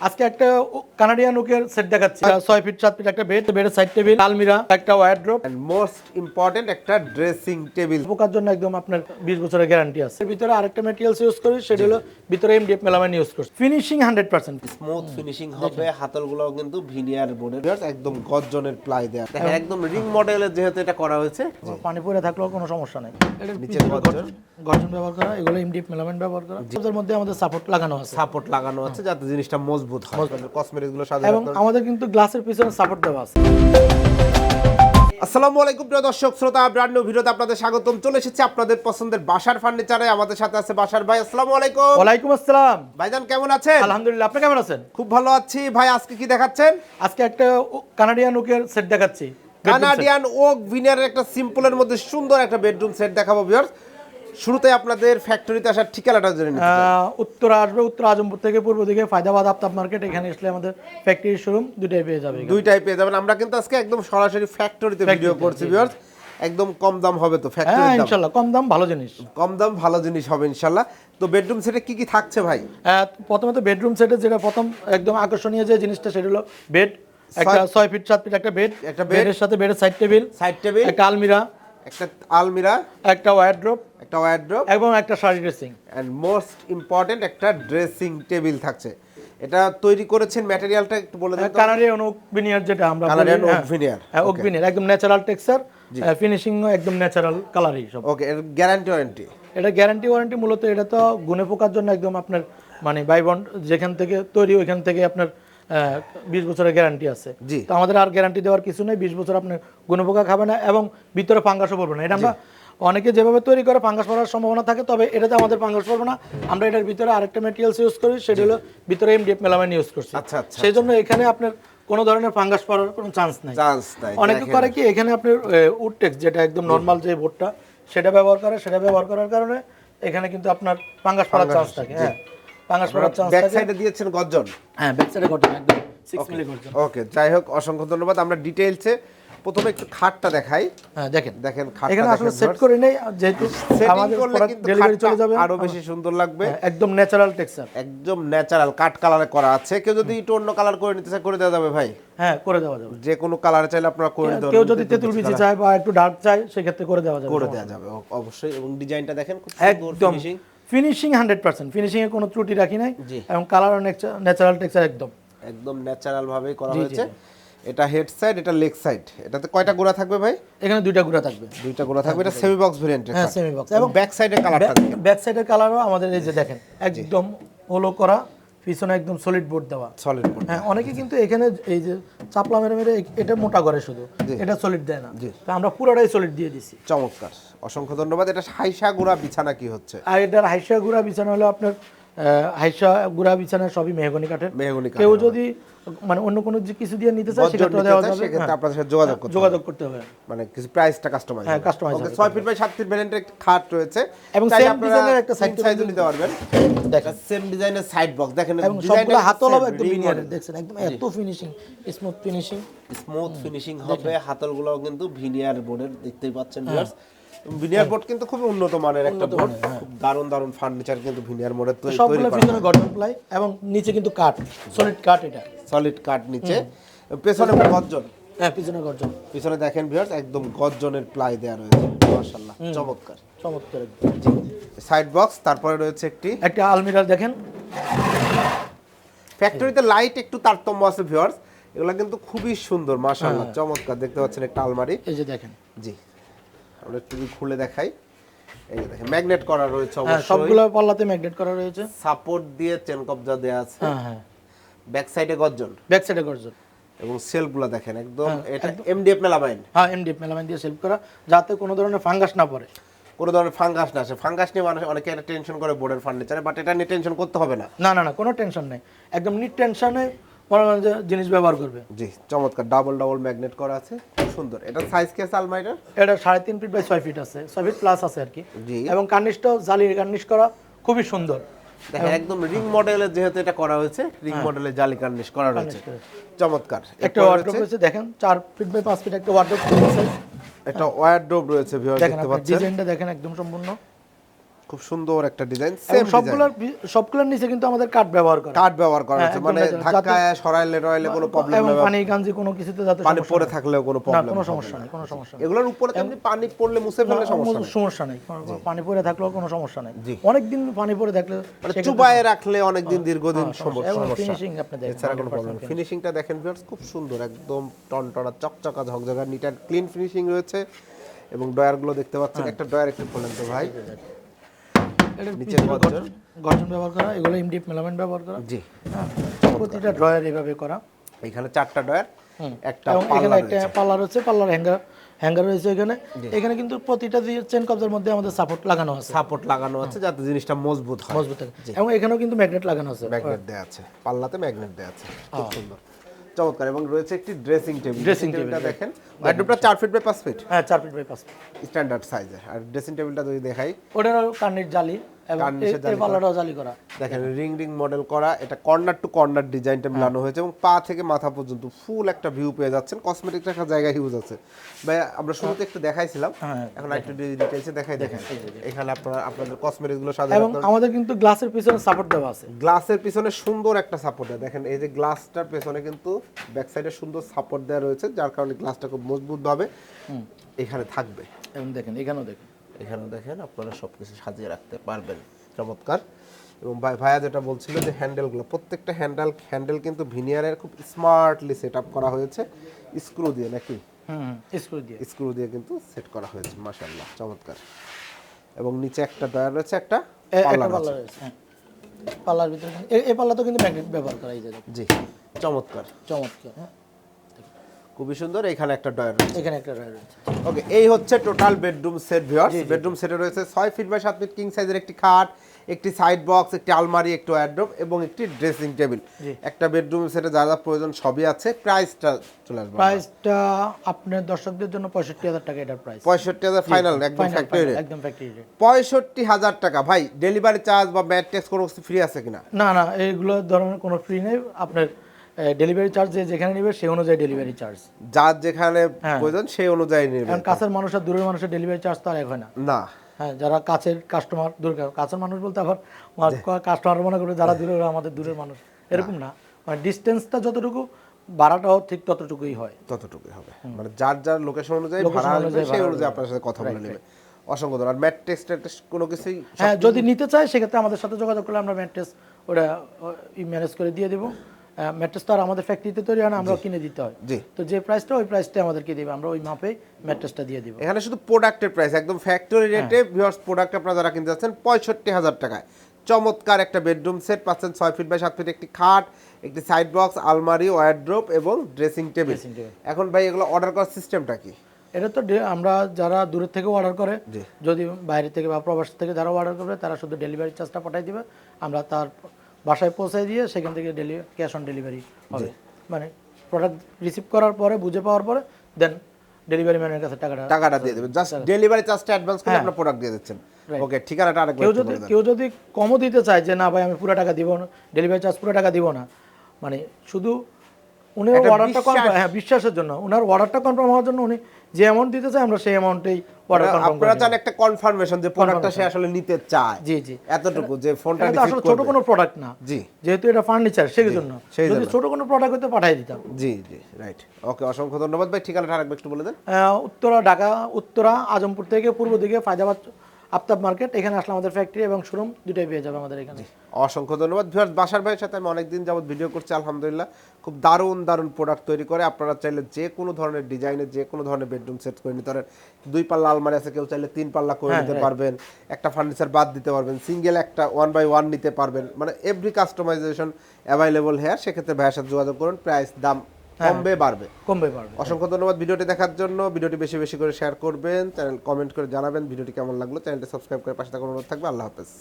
আজকে একটা কানাডিয়ান ওকের সেট দেখাচ্ছি। ছয় ফিট সাত ফিট একটা বেড বেডের সাইড টেবিল আলমিরা একটা ওয়ার্ড্রোপ এন্ড মোস্ট ইম্পর্টেন্ট একটা ড্রেসিং টেবিল পোকার জন্য একদম আপনার বিশ বছরের গ্যারান্টি আছে। এর ভিতরে আরেকটা ম্যাটেরিয়ালস ইউজ করি সেটা হলো ভিতরে এমডিএফ মেলামাইন ইউজ করছি। Finishing hundred percent smooth finishing হবে হাতলগুলো কিন্তু ভিনিয়ার বোর্ডের একদম গর্জনের প্লাই দেয়া। একদম রিং মডেলের যেহেতু এটা করা হয়েছে। পানি পরে থাকলেও কোনো সমস্যা নেই। গর্জন। গর্জন- গর্জন ব্যবহার করা এগুলো এমডিএফ মেলামাইন ব্যবহার করা। এর মধ্যে আমাদের সাপোর্ট লাগানো আছে। সাপোর্ট লাগানো আছে যাতে জিনিসটা মজবুত হয়। কসমেটিক্সগুলো এবং আমাদের কিন্তু গ্লাসের পিছনে সাপোর্ট দেওয়া আছে। আসসালামু আলাইকুম প্রিয় দর্শক শ্রোতা ব্র্যান্ড নিউ ভিডিওতে আপনাদের স্বাগতম। চলে এসেছি আপনাদের পছন্দের বাসার ফার্নিচারে আমাদের সাথে আছে বাসার ভাই আসসালামু আলাইকুম। ওয়ালাইকুম আসসালাম। ভাইজান কেমন আছেন? আলহামদুলিল্লাহ আপনি কেমন আছেন? খুব ভালো আছি। ভাই আজকে কি দেখাচ্ছেন? আজকে একটা কানাডিয়ান ওকের সেট দেখাচ্ছি। কানাডিয়ান ওক ভিনিয়ারের একটা সিম্পলের মধ্যে সুন্দর একটা বেডরুম সেট দেখাবো ভিউয়ার্স শুরুতে আপনাদের ফ্যাক্টরিতে আসার ঠিকানাটা জেনে নিতে উত্তর আসবে উত্তর আজমপুর থেকে পূর্ব দিকে ফায়দাবাদ আফতাব মার্কেট এখানে আসলে আমাদের ফ্যাক্টরি শোরুম দুটাই পেয়ে যাবে দুইটাই পেয়ে যাবেন। আমরা কিন্তু আজকে একদম সরাসরি ফ্যাক্টরিতে ভিডিও করছি ভিউয়ার্স একদম কম দাম হবে তো ফ্যাক্টরির দাম? ইনশাল্লাহ কম দাম ভালো জিনিস। কম দাম ভালো জিনিস হবে ইনশাল্লাহ। তো বেডরুম সেটে কি কি থাকছে ভাই? প্রথমে তো বেডরুম সেটে যেটা প্রথম একদম আকর্ষণীয় যে জিনিসটা সেটা হলো বেড একটা ছয় ফিট সাত ফিট একটা বেড একটা বেডের সাথে বেডের সাইড টেবিল সাইড টেবিল একটা আলমিরা একটা আলমিরা একটা ওয়ার্ড্রোপ একটা ওয়ার্ড্রোব এবং একটা sari dressing and most important একটা ড্রেসিং টেবিল থাকছে। এটা তৈরি করেছেন ম্যাটেরিয়ালটা একটু বলে দেন কানাডিয়ান ওক ভিনিয়ার যেটা আমরা হ্যাঁ। veneer, হ্যাঁ ওক ভিনিয়ার একদম ন্যাচারাল টেক্সচার ফিনিশিং একদম ন্যাচারাল কালারই সব। ওকে এর গ্যারান্টি ওয়ারেন্টি এটা গ্যারান্টি ওয়ারেন্টি মূলত এটা তো গুণে পোকার জন্য একদম আপনার মানে বাইবন্ড যেখান থেকে তৈরি ওইখান থেকে আপনার বিশ বছরের গ্যারান্টি আছে। তো আমাদের আর গ্যারান্টি দেওয়ার কিছু নেই বিশ বছর আপনার গুণে পোকা খাবে না এবং ভিতরে ফাঙ্গাসও পড়বে না। এটা আমরা অনেকে যেভাবে তৈরি করে ফাঙ্গাস পড়ার সম্ভাবনা থাকে তবে এটাতে আমাদের ফাঙ্গাস পড়বে না। আমরা এটার ভিতরে আরেকটা ম্যাটেরিয়ালস ইউজ করি সেটা হলো ভিতরে এমডিএফ মেলামাইন ইউজ করছি। আচ্ছা, আচ্ছা, সেই জন্য এখানে আপনার কোনো ধরনের ফাঙ্গাস পড়ার কোনো চান্স নাই। চান্স নাই অনেকে করে কি এখানে আপনার উডটেক্স যেটা একদম নর্মাল যে বোর্ডটা সেটা ব্যবহার করে সেটা ব্যবহার করার কারণে এখানে কিন্তু আপনার ফাঙ্গাস পড়ার চান্স থাকে হ্যাঁ। পাঙ্গাস পড়ার চান্স ব্যাক সাইডে দিয়েছেন গর্জন? হ্যাঁ ব্যাক সাইডে ঘটনা একদম 6 মিলি ঘটনা ওকে যাই হোক অসংখ্য ধন্যবাদ। আমরা ডিটেইলসে প্রথমে একটু খাটটা দেখাই। হ্যাঁ দেখেন। দেখেন খাটটা এখানে আসলে সেট করে নেই যেহেতু আমাদের করলে প্রোডাক্ট কিন্তু ডেলিভারি চলে যাবে। আরও বেশি সুন্দর লাগবে। হ্যাঁ, একদম ন্যাচারাল টেক্সচার একদম ন্যাচারাল কাট কালারে করা আছে। কেউ যদি একটু অন্য কালার করে নিতে চায় করে দেওয়া যাবে ভাই। হ্যাঁ করে দেওয়া যাবে। যে কোনো কালারে চাইলে আপনারা করে নিতে কেউ যদি তেঁতুল বিচি চায় বা একটু ডার্ক চায় সেক্ষেত্রে করে দেওয়া যাবে। করে দেওয়া যাবে অবশ্যই। এবং ডিজাইনটা দেখেন খুব সুন্দর finishing finishing hundred percent finishing এ কোনো ত্রুটি রাখি নাই। এবং কালার ন্যাচারাল টেক্সচার একদম। একদম ন্যাচারাল ভাবে করা হয়েছে। এটা হেড সাইড এটা লেগ সাইড এটাতে কয়টা গোড়া থাকবে ভাই? এখানে দুইটা গোড়া থাকবে। দুইটা গোড়া থাকবে এটা সেমি বক্স ভেরিয়েন্ট হ্যাঁ সেমি বক্স এবং ব্যাক সাইডের কালার থাকবে ব্যাক সাইডের কালারও আমাদের এই যে দেখেন একদম হলো করা। পিছনে একদম সলিড বোর্ড দেওয়া। সলিড বোর্ড হ্যাঁ অনেকে কিন্তু এখানে এই যে চাপলা মেরে মেরে এটা মোটা করে শুধু। এটা সলিড দেয় না। তো আমরা পুরোটাই সলিড দিয়ে দিছি। চমৎকার। অসংখ্য ধন্যবাদ। এটা হাইসা গুড়া বিছানা কি হচ্ছে? আর এটার হাইসা গুড়া বিছানা হলো আপনার হাইসা গুড়া বিছানা সবই মেহগনি কাঠের। মেহগনি কেউ যদি মানে অন্য কোনো কিছু দিয়ে নিতে চায় সেক্ষেত্রে দেওয়া যাবে সেক্ষেত্রে হ্যাঁ, আপনাদের সাথে যোগাযোগ করতে যোগাযোগ করতে হবে। মানে কিছু প্রাইসটা কাস্টমাইজ হ্যাঁ, customize okay 6 feet by 7 feet একটা খাট রয়েছে। এবং চাইলে same একটা তিন নিতে পারবেন। দেখেন। সেম ডিজাইনের সাইড বক্স দেখেন এবং সবগুলো হাতল হবে একদম দেখছেন একদম এত finishing smooth finishing smooth finishing হবে। হাতলগুলো কিন্তু ভিনিয়ার বোর্ডের দেখতেই পাচ্ছেন ভিউয়ার্স ভিনিয়ার বোর্ড কিন্তু খুব উন্নত মানের একটা বোর্ড খুব দারুণ দারুণ ফার্নিচার কিন্তু ভিনিয়ার বোর্ডের তৈরি সবগুলো প্লাই এবং নিচে কিন্তু কাঠ সলিড কাঠ এটা। সলিড কাঠ নিচে। পেছনে গর্জন। হ্যাঁ পিছনে গর্জন। পিছনে দেখেন ভিউয়ার্স একদম গর্জনের প্লাই দেওয়া রয়েছে। মাশাআল্লাহ চমৎকার। চমৎকার সাইড বক্স তারপরে রয়েছে একটি একটা আলমিরার দেখেন। ফ্যাক্টরিতে লাইট একটু তারতম্য আছে ভিউয়ার্স এগুলো কিন্তু খুবই সুন্দর মাশাআল্লাহ হ্যাঁ। চমৎকার। দেখতে পাচ্ছেন একটা আলমারি। এই যে দেখেন। জি। আমরা একটু খুলে দেখাই। এই দেখেন ম্যাগনেট করা রয়েছে হ্যাঁ অবশ্যই। সবগুলো পাল্লাতে ম্যাগনেট করা রয়েছে। সাপোর্ট দিয়ে চেন কবজা দেয়া আছে। হ্যাঁ হ্যাঁ। ব্যাক সাইডে গর্জন। ব্যাক সাইডে গর্জন। এবং সেলফগুলো দেখেন একদম এটা এমডিএফ মেলামাইন হ্যাঁ এমডিএফ মেলামাইন দিয়ে করা যাতে কোনো ধরনের ফাঙ্গাস না পড়ে। কোনো ধরনের ফাঙ্গাস না আসে। ফাঙ্গাস নিয়ে মানুষ অনেকে একটা টেনশন করে বোর্ডের ফার্নিচারে বাট এটা নিয়ে টেনশন করতে হবে না। না না না কোনো টেনশন নেই। একদম নিট টেনশনে জিনিস ব্যবহার করবে। জি চমৎকার। ডাবল ডাবল ম্যাগনেট করা আছে। সুন্দর। এটা সাইজ কেস আলমারিটার? এটা সাড়ে তিন ফিট বাই ছয় ফিট আছে। ছয় ফিট প্লাস আছে আর কি। জি। এবং কার্নিশটাও জালি কার্নিশ করা খুবই সুন্দর। দেখেন একদম রিং মডেলের যেহেতু এটা করা হয়েছে রিং মডেলের জালি কার্নিশ করা রয়েছে। চমৎকার। হ্যাঁ। একটা ওয়ার্ড্রোব রয়েছে দেখেন চার ফিট বাই পাঁচ ফিট একটা ওয়ার্ড্রোব রয়েছে একটা ওয়ার্ড্রোব রয়েছে ভিউয়ার দেখতে পাচ্ছেন। ডিজাইনটা দেখেন একদম সম্পূর্ণ। খুব সুন্দর একটা ডিজাইন সেম সবগুলোর সবগুলোর নিচে কিন্তু আমাদের কাঠ ব্যবহার করা। কাঠ ব্যবহার করা হ্যাঁ, হচ্ছে মানে ধাক্কায় সরাইলে রইলে কোনো প্রবলেম হবে। পানি গাঞ্জি কোনো কিছুতে যাতে পানি পড়ে থাকলেও কোনো না প্রবলেম কোনো সমস্যা নেই কোনো সমস্যা নেই। এগুলোর উপরে তেমনি পানি পড়লে মুছে ফেললে সমস্যা নেই। সমস্যা নেই পানি পড়ে থাকলেও কোনো সমস্যা নেই। জি। অনেকদিন পানি পড়ে থাকলে মানে চুবায়ে রাখলে অনেকদিন দীর্ঘদিন হ্যাঁ, সম- এবং সমস্যা finishing আপনি দেখেন, এছাড়া কোনো প্রবলেম ফিনিশিংটা দেখেন ভিউয়ার্স খুব সুন্দর একদম টনটনা চকচকা ঝকঝকা নিট অ্যান্ড ক্লিন ফিনিশিং রয়েছে। এবং ডয়ারগুলো দেখতে পাচ্ছেন হ্যাঁ। একটা ডয়ার একটু খোলেন তো ভাই। নিচের গর্জন। গর্জন- ব্যবহার করা। এগুলো ইমডিপ মেলামেন্ট ব্যবহার করা। জি। প্রতিটা ড্রয়ার এইভাবে করা। এখানে চারটা ডয়ার একটা এখানে একটা পাল্লা রয়েছে পাল্লার হ্যাঙ্গার হ্যাঙ্গার রয়েছে এখানে। এখানে কিন্তু প্রতিটা চেন কবজার মধ্যে আমাদের সাপোর্ট লাগানো আছে। সাপোর্ট লাগানো আছে যাতে জিনিসটা মজবুত হয়। মজবুত থাকে। এবং এখানেও কিন্তু ম্যাগনেট লাগানো আছে। ম্যাগনেট দেওয়া আছে। পাল্লাতে ম্যাগনেট দেওয়া আছে। খুব সুন্দর। চমৎকার এবং রয়েছে একটি ড্রেসিং টেবিল ড্রেসিং টেবিলটা দেখেন। বেডরুমটা চার ফিট বাই পাঁচ ফিট হ্যাঁ চার ফিট বাই ফিট স্ট্যান্ডার্ড সাইজের আর ড্রেসিং টেবিলটা যদি দেখাই। ওটারও কানের জালি। দেখেন রিং রিং মডেল করা। এটা কর্নার টু কর্নার ডিজাইনটা মিলানো হয়েছে এবং পা থেকে মাথা পর্যন্ত ফুল একটা ভিউ পেয়ে যাচ্ছেন। কসমেটিক একটা জায়গা হিউজ আছে। ভাই আমরা শুরুতে একটু দেখাইছিলাম। হ্যাঁ। এখন একটু ডিটেইলসে দেখাই দেখেন এখানে আপনারা আপনাদের কসমেটিক্সগুলো সাজানো এবং আমাদের কিন্তু গ্লাসের পিছনে সাপোর্ট দেওয়া আছে। গ্লাসের পিছনে সুন্দর একটা সাপোর্ট দেয় দেখেন এই যে গ্লাসটার পেছনে কিন্তু ব্যাক সাইডে সুন্দর সাপোর্ট দেওয়া রয়েছে যার কারণে গ্লাসটা খুব মজবুত ভাবে এখানে থাকবে। এবং দেখেন এখানেও দেখেন। এখানেও দেখেন আপনারা সবকিছু সাজিয়ে রাখতে পারবেন। চমৎকার। এবং ভাই ভাইয়া যেটা বলছিল যে হ্যান্ডেলগুলো প্রত্যেকটা হ্যান্ডেল হ্যান্ডেল কিন্তু ভিনিয়ারের খুব স্মার্টলি সেট আপ করা হয়েছে। স্ক্রু দিয়ে নাকি? স্ক্রু দিয়ে। স্ক্রু দিয়ে কিন্তু সেট করা হয়েছে মাশাআল্লাহ চমৎকার। এবং নিচে একটা ডয়ার রয়েছে একটা পাল্লা রয়েছে। হ্যাঁ। পাল্লার ভিতরে এই- এই পাল্লাতেও কিন্তু ম্যাগনেট ব্যবহার করা এই যে দেখুন জি চমৎকার। চমৎকার হ্যাঁ। খুবই সুন্দর এখানে একটা ডয়ার রয়েছে। এখানে একটা রয় রয়েছে। ওকে এই হচ্ছে total bedroom set viewers. Bedroom সেটে রয়েছে ছয় ফিট বাই সাত ফিট কিং সাইজের একটি খাট একটি সাইড বক্স একটি আলমারি একটি ওয়ার্ড্রোব এবং একটি ড্রেসিং টেবিল একটা বেডরুম সেটে যা যা প্রয়োজন সবই আছে প্রাইসটা চলে আসবে প্রাইসটা আপনার দর্শকদের জন্য পঁয়ষট্টি হাজার টাকা এটার প্রাইস পঁয়ষট্টি হাজার ফাইনাল একদম ফ্যাক্টরি রেট একদম ফ্যাক্টরি রেট পঁয়ষট্টি হাজার টাকা। ভাই ডেলিভারি চার্জ বা ব্যাড ট্যাক্স কোনো ফ্রি আছে কিনা? না না এইগুলো ধরনের কোনো ফ্রি নেই। আপনার ডেলিভারি চার্জ যে যেখানে নেবে সেই অনুযায়ী ডেলিভারি চার্জ যার যেখানে হ্যাঁ। প্রয়োজন সেই অনুযায়ী নেবে। কারণ কাছের মানুষ আর দূরের মানুষের ডেলিভারি চার্জ তো আর এক হয় না। না। হ্যাঁ যারা কাছের কাস্টমার দূর কাছের মানুষ বলতে আবার কাস্টমার মনে যারা দূরে আমাদের দূরের মানুষ। এরকম না। মানে ডিস্টেন্সটা যতটুকু ভাড়াটাও ঠিক ততটুকুই হয়। ততটুকুই হবে। মানে যার যার লোকেশন অনুযায়ী ভাড়া আসবে সেই অনুযায়ী আপনার সাথে কথা বলে নেবে। অসংখ্য ধন্যবাদ। ম্যাট টেক্সট কোনো কিছুই হ্যাঁ যদি নিতে চায় সেক্ষেত্রে আমাদের সাথে যোগাযোগ করলে আমরা ম্যাট্রেস ওটা ম্যানেজ করে দিয়ে দেবো। ম্যাট্রেস তো আর আমাদের ফ্যাক্টরিতে তৈরি হয় না আমরা কিনে দিতে হয়। জি। তো যে প্রাইসটা ওই প্রাইসটা আমাদেরকে দিবে আমরা ওই মাপে ম্যাট্রেসটা দিয়ে দিব। এখানে শুধু প্রোডাক্টের প্রাইস একদম ফ্যাক্টরি। রেটে ভিউয়ার্স প্রোডাক্ট আপনারা যারা কিনতে যাচ্ছেন পঁয়ষট্টি হাজার টাকায়। চমৎকার একটা বেডরুম সেট পাচ্ছেন ছয় ফিট বাই সাত ফিট একটি খাট একটি সাইড বক্স আলমারি ওয়ার্ড্রোপ এবং ড্রেসিং টেবিল। এখন ভাই এগুলো অর্ডার করার সিস্টেমটা কি? এটা তো আমরা যারা দূরের থেকে অর্ডার করে। যদি বাইরে থেকে বা প্রবাস থেকে যারা অর্ডার করবে তারা শুধু ডেলিভারি চার্জটা পাঠিয়ে দিবে। আমরা তার বাসায় পৌঁছে দিয়ে সেখান থেকে ডেলিভারি ক্যাশ অন ডেলিভারি হবে। মানে প্রোডাক্ট রিসিভ করার পরে বুঝে পাওয়ার পরে দেন ডেলিভারি ম্যানের কাছে টাকাটা টাকাটা দিয়ে দেবেন। জাস্ট ডেলিভারি চার্জটা অ্যাডভান্স করে আপনারা আপনার প্রোডাক্ট দিয়ে দিচ্ছেন। ওকে ঠিকানাটা আরেকবার কেউ যদি কেউ যদি কমও দিতে চায় যে না ভাই আমি পুরো টাকা দিব না ডেলিভারি চার্জ পুরো টাকা দিব না। মানে শুধু উনি অর্ডারটা কনফার্ম হ্যাঁ বিশ্বাসের জন্য। ওনার অর্ডারটা কনফার্ম হওয়ার জন্য উনি যে অ্যামাউন্ট দিতে চায় আমরা সেই অ্যামাউন্টেই অর্ডার কনফার্ম আপনারা চান একটা কনফার্মেশন যে প্রোডাক্টটা সে আসলে নিতে চায়। জি জি। এতটুকু যে ফোনটা এটা আসলে ছোট কোনো প্রোডাক্ট না। জি। যেহেতু এটা ফার্নিচার সেই জন্য। যদি। ছোট কোনো প্রোডাক্ট হতে পাঠিয়ে দিতাম। জি জি রাইট ওকে অসংখ্য ধন্যবাদ। ভাই ঠিকানাটা আরেকবার একটু বলে দেন। উত্তরা ঢাকা উত্তরা আজমপুর থেকে পূর্ব দিকে ফায়দাবাদ আফতাব মার্কেট এখানে আসলে আমাদের ফ্যাক্টরি এবং শোরুম দুটাই পেয়ে যাবে আমাদের এখানে। অসংখ্য ধন্যবাদ। ভিউয়ার্স বাসার ভাইয়ের সাথে আমি অনেকদিন যাবত ভিডিও করছি আলহামদুলিল্লাহ। খুব দারুণ দারুণ প্রোডাক্ট তৈরি করে। আপনারা চাইলে যে কোনো ধরনের ডিজাইনের যে কোনো ধরনের বেডরুম সেট করে নিতে পারেন। দুই পাল্লা আলমারি আছে কেউ চাইলে তিন পাল্লা করে হ্যাঁ, নিতে পারবেন। একটা ফার্নিচার বাদ দিতে পারবেন। সিঙ্গেল একটা ওয়ান বাই ওয়ান নিতে পারবেন। মানে এভরি কাস্টমাইজেশন অ্যাভেলেবল হেয়ার সেক্ষেত্রে ভাইয়ের সাথে যোগাযোগ করুন। প্রাইস দাম হ্যাঁ। কমবে বাড়বে। কমবে বাড়বে। অসংখ্য ধন্যবাদ ভিডিওটি দেখার জন্য। ভিডিওটি বেশি বেশি করে শেয়ার করবেন চ্যানেল কমেন্ট করে জানাবেন। ভিডিওটি কেমন লাগল চ্যানেলটি সাবস্ক্রাইব করে পাশে থাকার অনুরোধ থাকবে। আল্লাহ হাফেজ।